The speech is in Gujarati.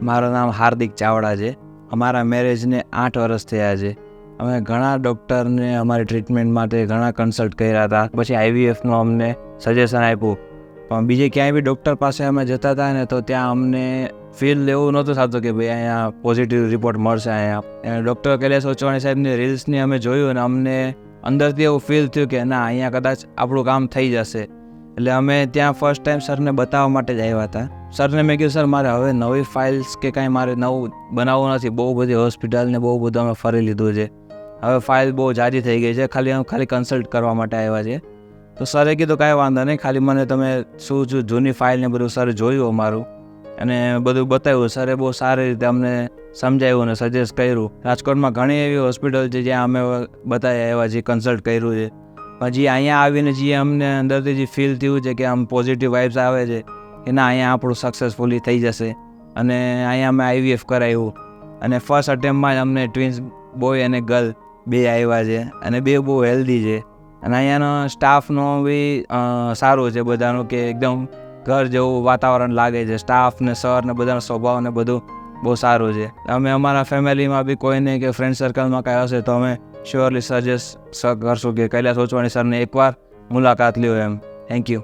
મારું નામ હાર્દિક ચાવડા છે. અમારા મેરેજને આઠ વર્ષ થયા છે. અમે ઘણા ડૉક્ટરને અમારી ટ્રીટમેન્ટ માટે ઘણા કન્સલ્ટ કર્યા હતા. પછી આઈવીએફનું અમને સજેશન આપ્યું. પણ બીજે ક્યાંય બી ડૉક્ટર પાસે અમે જતા હતા ને તો ત્યાં અમને ફીલ એવું નહોતું થતું કે ભાઈ અહીંયા પોઝિટિવ રિપોર્ટ મળશે અહીંયા. ડૉક્ટર કૈલાસ ઓચવાણી સાહેબની રીલ્સની અમે જોયું અને અમને અંદરથી એવું ફીલ થયું કે ના, અહીંયા કદાચ આપણું કામ થઈ જશે. એટલે અમે ત્યાં ફર્સ્ટ ટાઈમ સરને બતાવવા માટે જ આવ્યા હતા. સરને મેં કીધું, સર, મારે હવે નવી ફાઇલ્સ કે કાંઈ મારે નવું બનાવવું નથી. બહુ બધી હોસ્પિટલને બહુ બધું અમે ફરી લીધું છે. હવે ફાઇલ બહુ જાજી થઈ ગઈ છે. ખાલી અમે ખાલી કન્સલ્ટ કરવા માટે આવ્યા છે તો સરે કીધું, કાંઈ વાંધો નહીં. ખાલી મને તમે શું શું જૂની ફાઇલને બધું સર જોયું અમારું. અને બધું બતાવ્યું. સરે બહુ સારી રીતે અમને સમજાવ્યું અને સજેસ્ટ કર્યું. રાજકોટમાં ઘણી એવી હોસ્પિટલ છે જ્યાં અમે બતાવ્યા એવા જે કન્સલ્ટ કર્યું છે. જે અહીંયા આવીને જે અમને અંદરથી જે ફીલ થયું છે કે આમ પોઝિટિવ વાઇબ્સ આવે છે કે ના અહીંયા આપણું સક્સેસફુલી થઈ જશે. અને અહીંયા અમે આઈવીએફ કરાવ્યું અને ફર્સ્ટ અટેમ્પમાં જ અમને ટ્વિન્સ બોય અને ગર્લ બે આવ્યા છે. અને બે બહુ હેલ્ધી છે. અને અહીંયાનો સ્ટાફનો બી સારો સારું છે બધાનું કે એકદમ ઘર જેવું વાતાવરણ લાગે છે. સ્ટાફ ને સર ને બધાનો સ્વભાવ ને બધું બહુ સારું છે. અમે અમારા ફેમિલીમાં બી કોઈને કે ફ્રેન્ડ સર્કલમાં કાંઈ હશે તો અમે શ્યોરલી સજેસ્ટ કરશું કે કૈલાસ ઓચવાણી સરને એકવાર મુલાકાત લ્યો એમ. Thank you